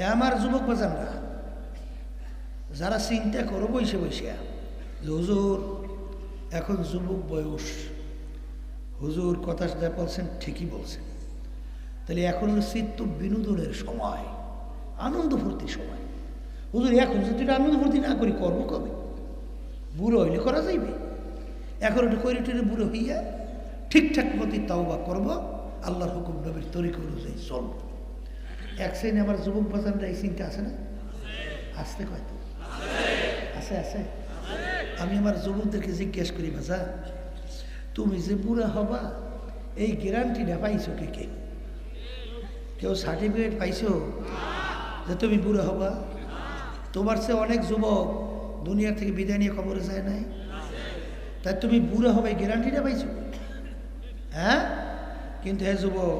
আমার যুবক বাজানরা যারা চিন্তা করো বসে বসে যে হুজুর এখন যুবক বয়স হুজুর কথা যা বলছেন ঠিকই বলছেন। তাহলে এখন চিত্ত বিনোদনের সময়, আনন্দ ফুর্তির সময়। হুজুর, এখন যদি আনন্দ ফুর্তি না করি, করব কবে? বুড়ো হইলে করা যাইবে। এখন একটু করে টেরে বুড়ো হইয়া ঠিকঠাক মতো তাও বা করব, আল্লাহর হুকুম নবীর তরিক অনুযায়ী চলবো। এক শ্রেণি আমার যুবক বাজানরা এই চিন্তা আছে না? আসতে কয় তো আছে আছে? আমি আমার যুবকদেরকে জিজ্ঞেস করি ভাষা তুমি যে বুড়া হবা, এই গ্যারান্টিটা পাইছো কে কে? কেউ সার্টিফিকেট পাইছো যে তুমি বুড়া হবা? তোমার সে অনেক যুবক দুনিয়া থেকে বিদায় নিয়ে খবরে যায় নাই। তাই তুমি বুড়া হবে গ্যারান্টিটা পাইছো? হ্যাঁ? কিন্তু হ্যাঁ যুবক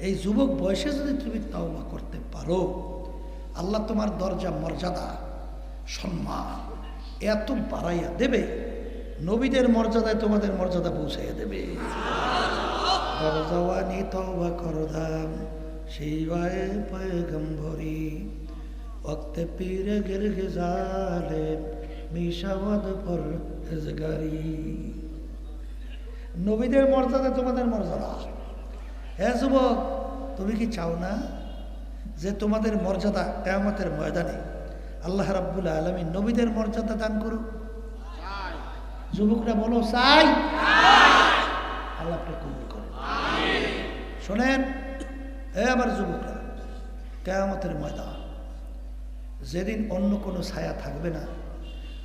এই যুবক বয়সে যদি তুমি তাওবা করতে পারো, আল্লাহ তোমার দরজা মর্যাদা, সম্মান এত বাড়াইয়া দেবে, নবীদের মর্যাদায় তোমাদের মর্যাদা পৌঁছাইয়া দেবে। দরজাওয়ানি তওবা করদাম সেই বায়ে পয়গম্বরি ওক্তে পীর গির গিজালে মিশাওয়াদ পর হেজগারি। নবীদের মর্যাদা তোমাদের মর্যাদা। হ্যাঁ যুবক তুমি কি চাও না যে তোমাদের মর্যাদা কেয়ামতের ময়দানে আল্লাহ রাব্বুল আলমী নবীদের মর্যাদা দান করুক? যুবকরা বলো চাই। আল্লাহ আপনি কবুল করেন শোনেন এ আমার যুবকরা কেয়ামতের ময়দান যেদিন অন্য কোনো ছায়া থাকবে না।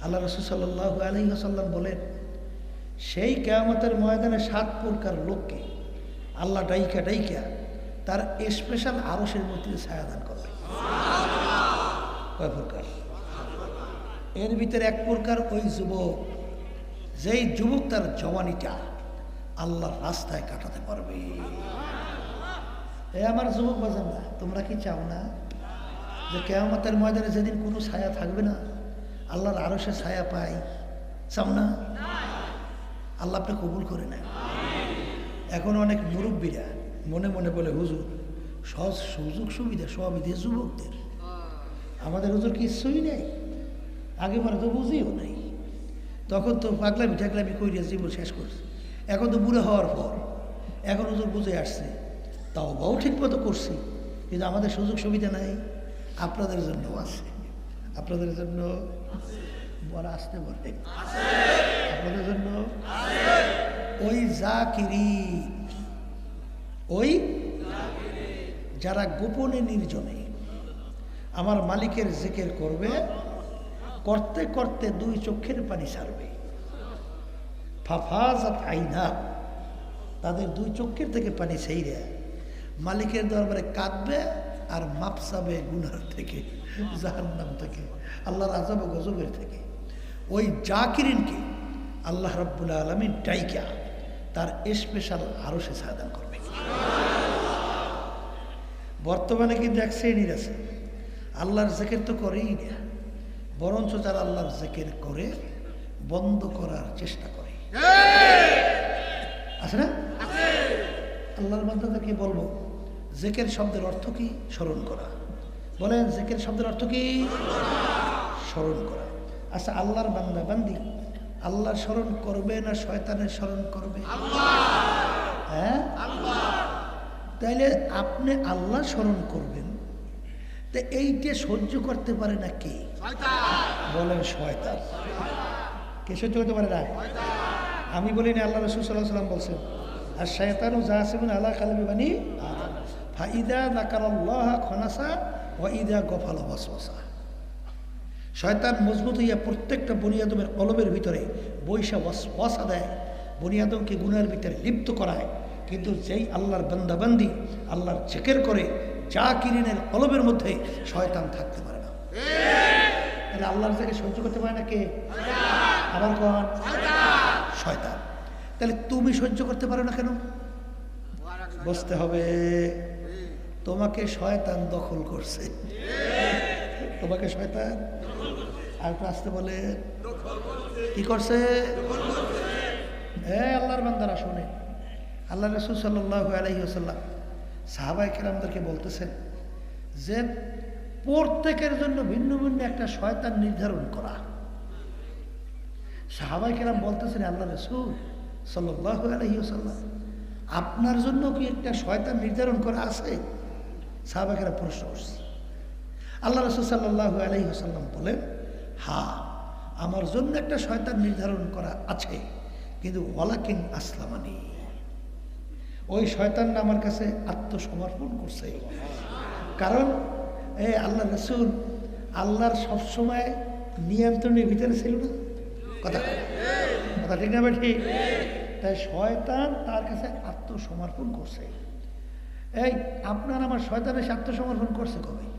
আল্লাহ রসুল সাল্লাহ আলী আসাল্লাম বলেন সেই কেয়ামতের ময়দানে সাত প্রকার লোককে আল্লাহ ডাইকা ডাইকা তার স্পেশাল আরসের মধ্যে ছায়া দান করবে কয় প্রকার? এর ভিতরে এক প্রকার ওই যুবক, যেই যুবক তার জওয়ানিটা আল্লাহর রাস্তায় কাটাতে পারবে। এ আমার যুবক বাজান না, তোমরা কি চাও না যে কেয়ামতের ময়দানে যেদিন কোনো ছায়া থাকবে না, আল্লাহর আরও সে ছায়া পাই? চাও না? আল্লাহ আপনি কবুল করে নেন। এখন অনেক মুরব্বীরা মনে মনে বলে, হুজুর সহজ সুযোগ সুবিধা সবই দিয়ে যুবকদের। আমাদের হুজুর কিছুই নেই। আগে মানে তো বুঝিও নাই। তখন তো পাগলামি ঠাগলামি করিয়া জীবন শেষ করছে। এখন তো বুড়ো হওয়ার পর। এখন হুজুর বুঝে আসছে তাও বাও ঠিক মতো করছি, কিন্তু আমাদের সুযোগ সুবিধা নাই। আপনাদের জন্য আছে। আপনাদের জন্য বড় আসতে বলে আপনাদের জন্য ওই জাকিরি। ওই? যারা গোপনে নির্জনে। আমার মালিকের জেকের করবে, করতে করতে দুই চোখের পানি ছাড়বে ফাফাজাত আইনা। তাদের দুই চোখের থেকে পানি ছেইরে মালিকের দরবারে কাঁদবে আর মাপসাবে গুনার থেকে, জাহান্নাম থেকে, আল্লাহর আজাব গজবের থেকে। ওই জাকিরিনকে আল্লাহ রব্বুল আলমী ডাইকা তার স্পেশাল আরও সে সাদান করবে বর্তমানে কিন্তু এক শ্রেণির আছে। আল্লাহর জেকের তো করেই না। বরঞ্চ যারা আল্লাহর জেকের করে, বন্ধ করার চেষ্টা করে। আছে না? আল্লাহর বান্দাদেরকে বলব? জেকের শব্দের অর্থ কি? স্মরণ করা। বলেন, জেকের শব্দের অর্থ কি? স্মরণ করা। আচ্ছা আল্লাহর বান্দা বান্দি আল্লাহর স্মরণ করবে না শয়তানের স্মরণ করবে? হ্যাঁ? তাইলে আপনি আল্লাহ স্মরণ করবেন। তো এইটা সহ্য করতে পারে না কে? বলেন শয়তান। কে সহ্য করতে পারে না? আমি বলি না, আল্লাহ রসুল সাল্লাহ সাল্লাম বলছেন আর শয়তানু জাহাসিবুন আল্লাহ কালবি বানি ফাইদা নাকার আল্লাহ খনাসা ও গফাল ওয়াসওয়াসা। শয়তান মজবুত হইয়া প্রত্যেকটা বনিয়াদমের কলমের ভিতরে বৈশা ওয়াসা দেয়। বনিয়াদমকে গুনার ভিতরে লিপ্ত করায়। কিন্তু যেই আল্লাহর বান্দাবান্দি আল্লাহর চেকের করে, যা কিরিনের কলমের মধ্যে শয়তান থাকতে পারে না। তাহলে আল্লাহর থেকে সহ্য করতে পারে না কে? আবার কন? শয়তান। তাহলে তুমি সহ্য করতে পারো না কেন? বসতে হবে। তোমাকে শয়তান দখল করছে। তোমাকে শয়তান। আর আসতে বলে, কি করছে? হ্যাঁ আল্লাহর বান্দারা, শোনে। আল্লাহ রসুল সাল্লাহ আলহি আসাল্লাম সাহাবাই কেরামদেরকে বলতেছেন যে, প্রত্যেকের জন্য ভিন্ন ভিন্ন একটা শয়তান নির্ধারণ করা। সাহাবাই কেরাম বলতেছেন, আল্লাহ রসুল সাল্লাহ আলহিউসাল্লাম আপনার জন্য কি একটা শয়তান নির্ধারণ করা আছে? সাহাবাকেরা প্রশ্ন করছে। আল্লাহ রসুল সাল্লাহ আলহিহাসাল্লাম বলেন, হা, আমার জন্য একটা শয়তান নির্ধারণ করা আছে, কিন্তু ওয়ালাকিন আসলামানি ওই শয়তানটা আমার কাছে আত্মসমর্পণ করছে। কারণ, এ আল্লাহ রসুল, আল্লাহর সবসময় নিয়ন্ত্রণের ভিতরে ছিল না। কথা কথা ঠিক না ঠিক তাই শয়তান তার কাছে আত্মসমর্পণ করছে। এই, আপনার আমার শয়তানের আত্মসমর্পণ করছে কবে?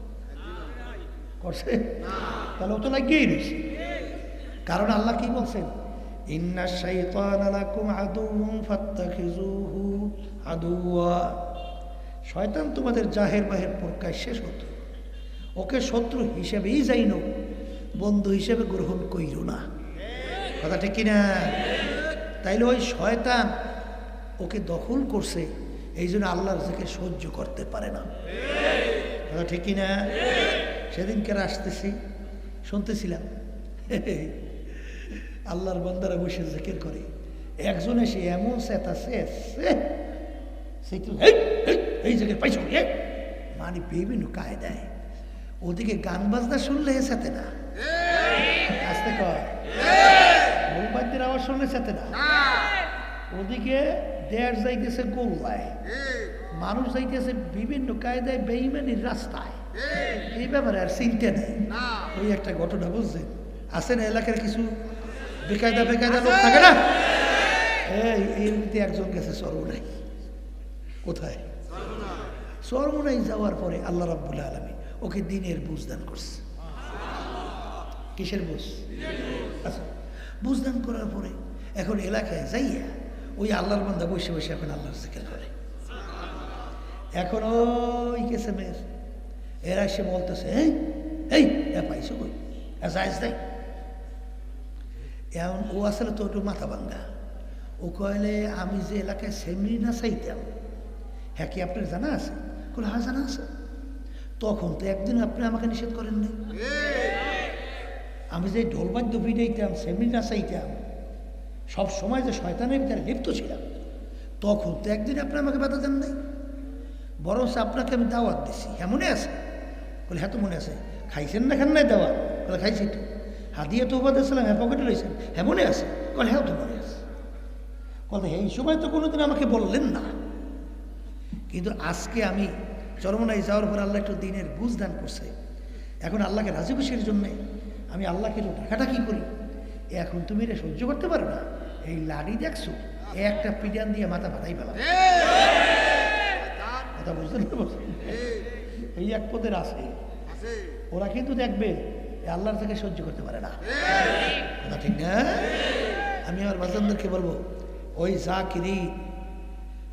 করছে। তাহলে ও তো লাগিয়েই রয়েছে। কারণ আল্লাহ কি বলছেন? ইন্না শাইতান লাকুম আদুউম ফাত্তাখিজুহু আদুওয়া। শয়তান তোমাদের জাহের বাহের প্রকাশ্যে শত্রু। ওকে শত্রু হিসেবেই যাইনো বন্ধু হিসেবে গ্রহণ কইর না। কথা ঠিক কিনা? তাইলে ওই শয়তান ওকে দখল করছে এই জন্য আল্লাহর থেকে সহ্য করতে পারে না। কথা ঠিক কিনা? সেদিনকে আসতেছি, শুনতেছিলাম। আল্লাহর বান্দারা বসে জেকের করে। একজন এসে এমন চেতাছে এই জায়গায় পাইছো মানে বিভিন্ন কায়দায়। ওদিকে গান বাজনা শুনলে সাথে না। আসতে মোমবাতির আওয়াজ শুনলে সাথে না। ওদিকে দেড় যাইতেছে গোল্লায়। মানুষ যাইতেছে বিভিন্ন কায়দায় বেইমানির রাস্তায়। এই ব্যাপারে আর চিনতে নেই। ওই একটা ঘটনা বুঝছেন? আছে না এলাকার কিছু বেকায়দা বেকায়দা লোক থাকে না? এই একজন গেছে সর্বনাই কোথায়? সর্বনাই যাওয়ার পরে আল্লাহ রাব্বুল আলমী ওকে দিনের বুঝ দান করছে। কিসের বুঝ? আচ্ছা বুঝ। দান করার পরে এখন এলাকায় যাইয়া ওই আল্লাহর বান্দা বসে বসে এখন আল্লাহর জিকির করে। এখন ওই কেসে মেয়ের। এরা এসে বলতেছে, এই এই, এ পাইছো কই? যাইজ দেয় এখন ও আসলে তো একটু মাথা ভাঙ্গা। ও কয়লে আমি যে এলাকায় সেমনি না চাইতাম হ্যাঁ কি আপনার জানা আছে? বলে হ্যাঁ জানা আছে। তখন তো একদিন আপনি আমাকে নিষেধ করেননি আমি যে ঢোলবাদ্য ভিড়াইতাম সেমনি না চাইতাম, সব সময় যে শয়তানের ভিতরে লিপ্ত ছিলাম, তখন তো একদিন আপনি আমাকে বাধা দেন নাই। বরং আপনাকে আমি দাওয়াত দিছি। এমনই আছে? বলে হ্যাঁ তো মনে আছে। খাইছেন না খান নাই দেওয়া? বলে খাইছি তো। হাদিয়া তো উপাদেছিলাম হ্যাঁ পকেটে রয়েছেন হ্যাঁ মনে আছে? বলে হ্যাঁ তো মনে আছে। বলে এই সময় তো কোনোদিন আমাকে বললেন না। কিন্তু আজকে আমি চরমনায় যাওয়ার পর আল্লাহ একটু দিনের বুঝ দান করছে। এখন আল্লাহকে রাজি খুশির জন্যে আমি আল্লাহকে একটু ডাকাটাকি করি। এখন তুমি এটা সহ্য করতে পারো না। এই লাড়ি দেখছ? একটা পিডিয়ান দিয়ে মাথা বাঁধাই পেলাম কথা বুঝতে পারছেন এই এক পদের আছে। ওরা কিন্তু দেখবে আল্লাহর থেকে সহ্য করতে পারে না। কথা ঠিক না? আমি আমার বাজানদেরকে বলব ওই জাকিরি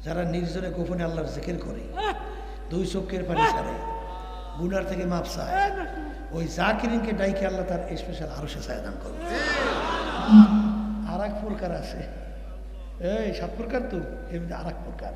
যারা নির্জনে গোপনে আল্লাহর জিকির করে দুই চোখের পানি ছাড়ে গুনার থেকে মাপ চায় ওই জাকিরিনকে ডাইকে আল্লাহ তার স্পেশাল আরও সে দান করবে। আর এক প্রকার আছে। এই সাত প্রকার তো এমনি আর এক প্রকার।